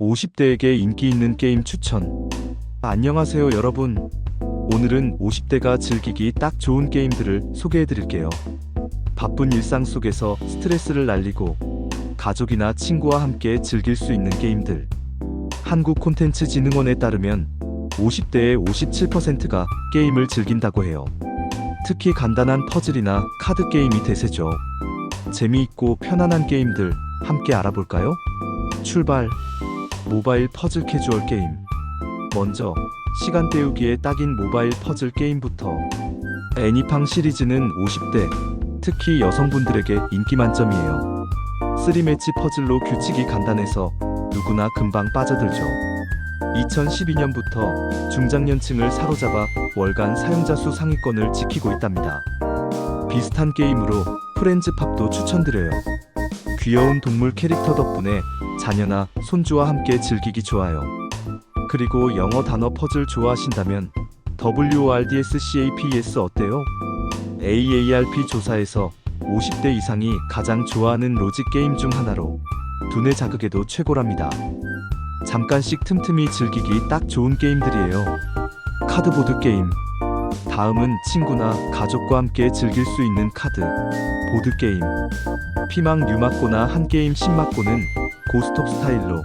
50대에게 인기 있는 게임 추천. 안녕하세요, 여러분. 오늘은 50대가 즐기기 딱 좋은 게임들을 소개해 드릴게요. 바쁜 일상 속에서 스트레스를 날리고 가족이나 친구와 함께 즐길 수 있는 게임들. 한국 콘텐츠 진흥원에 따르면 50대의 57%가 게임을 즐긴다고 해요. 특히 간단한 퍼즐이나 카드 게임이 대세죠. 재미있고 편안한 게임들 함께 알아볼까요? 출발! 모바일 퍼즐 캐주얼 게임. 먼저 시간 때우기에 딱인 모바일 퍼즐 게임부터 애니팡 시리즈는 50대, 특히 여성분들에게 인기 만점이에요. 3매치 퍼즐로 규칙이 간단해서 누구나 금방 빠져들죠. 2012년부터 중장년층을 사로잡아 월간 사용자 수 상위권을 지키고 있답니다. 비슷한 게임으로 프렌즈팝도 추천드려요. 귀여운 동물 캐릭터 덕분에 자녀나 손주와 함께 즐기기 좋아요. 그리고 영어 단어 퍼즐 좋아하신다면 WORDSCAPS 어때요? AARP 조사에서 50대 이상이 가장 좋아하는 로직 게임 중 하나로 두뇌 자극에도 최고랍니다. 잠깐씩 틈틈이 즐기기 딱 좋은 게임들이에요. 카드보드 게임. 다음은 친구나 가족과 함께 즐길 수 있는 카드, 보드 게임. 피망 뉴맞고나 한 게임 10맞고는 고스톱 스타일로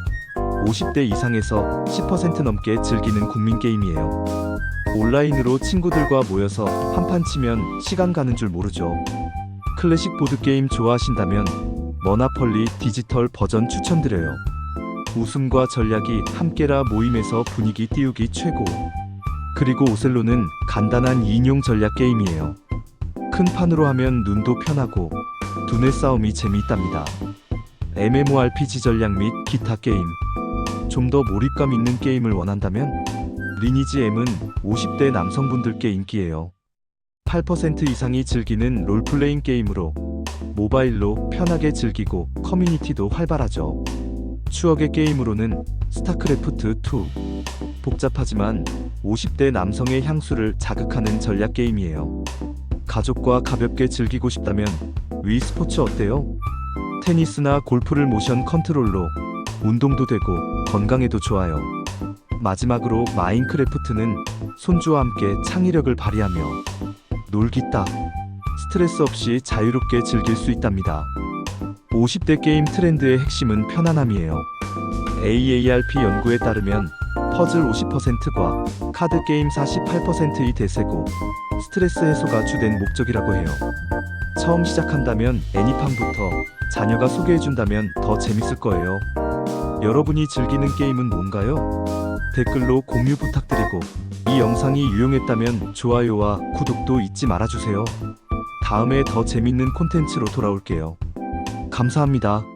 50대 이상에서 10% 넘게 즐기는 국민 게임이에요. 온라인으로 친구들과 모여서 한판 치면 시간 가는 줄 모르죠. 클래식 보드 게임 좋아하신다면 머나펄리 디지털 버전 추천드려요. 웃음과 전략이 함께라 모임에서 분위기 띄우기 최고. 그리고 오셀로는 간단한 인용 전략 게임이에요. 큰 판으로 하면 눈도 편하고 두뇌 싸움이 재미있답니다. MMORPG 전략 및 기타 게임. 좀 더 몰입감 있는 게임을 원한다면 리니지 M은 50대 남성분들께 인기예요. 8% 이상이 즐기는 롤플레잉 게임으로 모바일로 편하게 즐기고 커뮤니티도 활발하죠. 추억의 게임으로는 스타크래프트 2. 복잡하지만 50대 남성의 향수를 자극하는 전략 게임이에요. 가족과 가볍게 즐기고 싶다면 위 스포츠 어때요? 테니스나 골프를 모션 컨트롤로 운동도 되고 건강에도 좋아요. 마지막으로 마인크래프트는 손주와 함께 창의력을 발휘하며 놀기 딱 스트레스 없이 자유롭게 즐길 수 있답니다. 50대 게임 트렌드의 핵심은 편안함이에요. AARP 연구에 따르면 퍼즐 50%과 카드 게임 48%의 대세고 스트레스 해소가 주된 목적이라고 해요. 처음 시작한다면 애니팡부터 자녀가 소개해준다면 더 재밌을 거예요. 여러분이 즐기는 게임은 뭔가요? 댓글로 공유 부탁드리고 이 영상이 유용했다면 좋아요와 구독도 잊지 말아주세요. 다음에 더 재밌는 콘텐츠로 돌아올게요. 감사합니다.